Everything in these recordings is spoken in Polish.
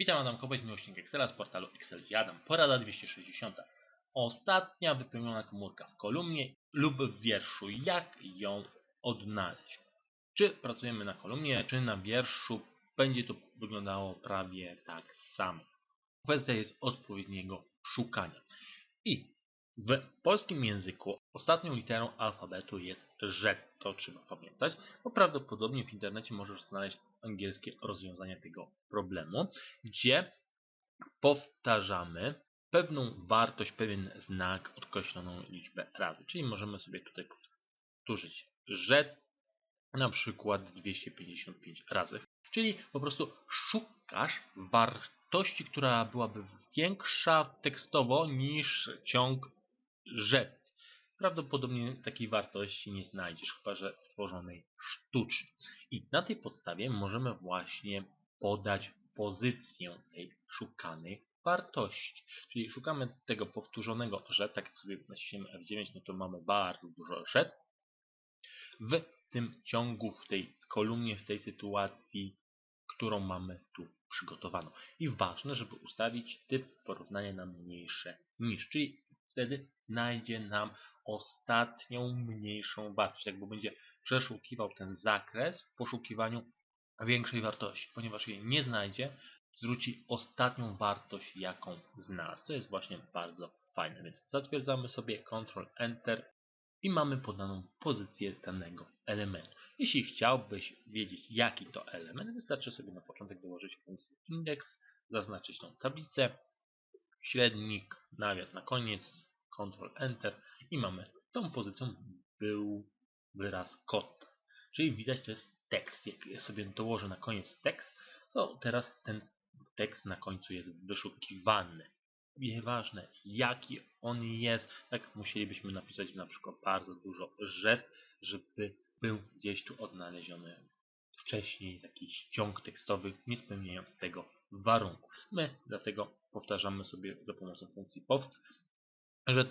Witam, Adam Kobyć, miłośnik Excela z portalu Excel Jadam. Porada 260. Ostatnia wypełniona komórka w kolumnie lub w wierszu. Jak ją odnaleźć? Czy pracujemy na kolumnie, czy na wierszu? Będzie to wyglądało prawie tak samo. Kwestia jest odpowiedniego szukania. I w polskim języku ostatnią literą alfabetu jest Z. To trzeba pamiętać, bo prawdopodobnie w internecie możesz znaleźć angielskie rozwiązanie tego problemu, gdzie powtarzamy pewną wartość, pewien znak, określoną liczbę razy. Czyli możemy sobie tutaj powtórzyć Z na przykład 255 razy. Czyli po prostu szukasz wartości, która byłaby większa tekstowo niż ciąg rzet. Prawdopodobnie takiej wartości nie znajdziesz, chyba że stworzonej sztucznie. I na tej podstawie możemy właśnie podać pozycję tej szukanej wartości. Czyli szukamy tego powtórzonego rzet, tak jak sobie naciśniemy F9, no to mamy bardzo dużo rzet. W tym ciągu, w tej kolumnie, w tej sytuacji, którą mamy tu przygotowaną. I ważne, żeby ustawić typ porównania na mniejsze niż, czyli wtedy znajdzie nam ostatnią mniejszą wartość. Jakby będzie przeszukiwał ten zakres w poszukiwaniu większej wartości. Ponieważ jej nie znajdzie, zwróci ostatnią wartość, jaką znalazł. To jest właśnie bardzo fajne. Więc zatwierdzamy sobie Ctrl Enter i mamy podaną pozycję danego elementu. Jeśli chciałbyś wiedzieć, jaki to element, wystarczy sobie na początek dołożyć funkcję indeks, zaznaczyć tą tablicę, średnik, nawias na koniec, Ctrl Enter i mamy tą pozycją był wyraz kod. Czyli widać, to jest tekst. Jak ja sobie dołożę na koniec tekst, to teraz ten tekst na końcu jest wyszukiwany. Nieważne jaki on jest, tak musielibyśmy napisać na przykład bardzo dużo rzet, żeby był gdzieś tu odnaleziony wcześniej jakiś ciąg tekstowy, nie spełniając tego warunku. My dlatego powtarzamy sobie za pomocą funkcji post,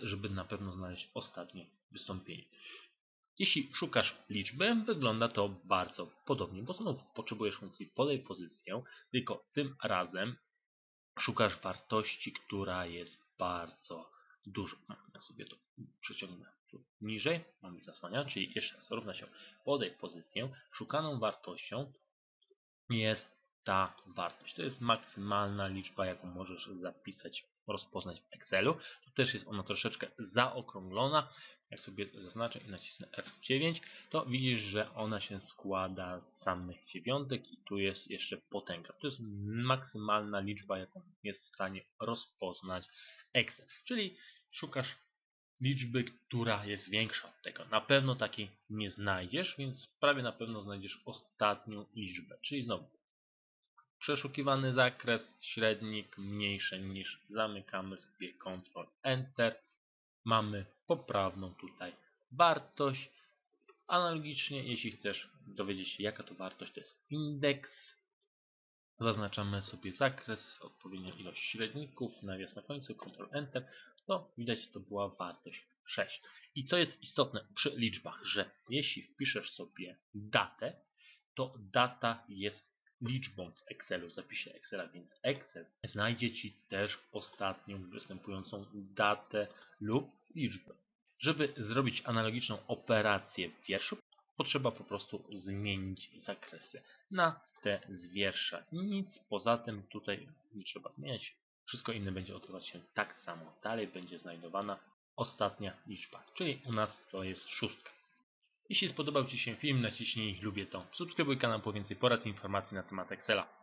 żeby na pewno znaleźć ostatnie wystąpienie. Jeśli szukasz liczby, wygląda to bardzo podobnie, bo znów potrzebujesz funkcji podaj pozycję, tylko tym razem szukasz wartości, która jest bardzo duża. Ja sobie to przeciągnę tu niżej, mamy zasłania, czyli jeszcze raz równa się podaj pozycję. Szukaną wartością jest ta wartość. To jest maksymalna liczba, jaką możesz zapisać, rozpoznać w Excelu. Tu też jest ona troszeczkę zaokrąglona. Jak sobie zaznaczę i nacisnę F9, to widzisz, że ona się składa z samych dziewiątek i tu jest jeszcze potęga. To jest maksymalna liczba, jaką jest w stanie rozpoznać Excel. Czyli szukasz liczby, która jest większa od tego. Na pewno takiej nie znajdziesz, więc prawie na pewno znajdziesz ostatnią liczbę. Czyli znowu przeszukiwany zakres, średnik mniejszy niż zamykamy sobie Ctrl Enter. Mamy poprawną tutaj wartość. Analogicznie, jeśli chcesz dowiedzieć się jaka to wartość, to jest indeks. Zaznaczamy sobie zakres, odpowiednią ilość średników, nawias na końcu, Ctrl Enter. To widać, to była wartość 6. I co jest istotne przy liczbach, że jeśli wpiszesz sobie datę, to data jest liczbą w Excelu, zapisie Excela, więc Excel znajdzie Ci też ostatnią występującą datę lub liczbę. Żeby zrobić analogiczną operację w wierszu, potrzeba po prostu zmienić zakresy na te z wiersza. Nic poza tym tutaj nie trzeba zmieniać. Wszystko inne będzie odbywać się tak samo. Dalej będzie znajdowana ostatnia liczba, czyli u nas to jest szóstka. Jeśli spodobał Ci się film, naciśnij lubię to. Subskrybuj kanał po więcej porad i informacji na temat Excela.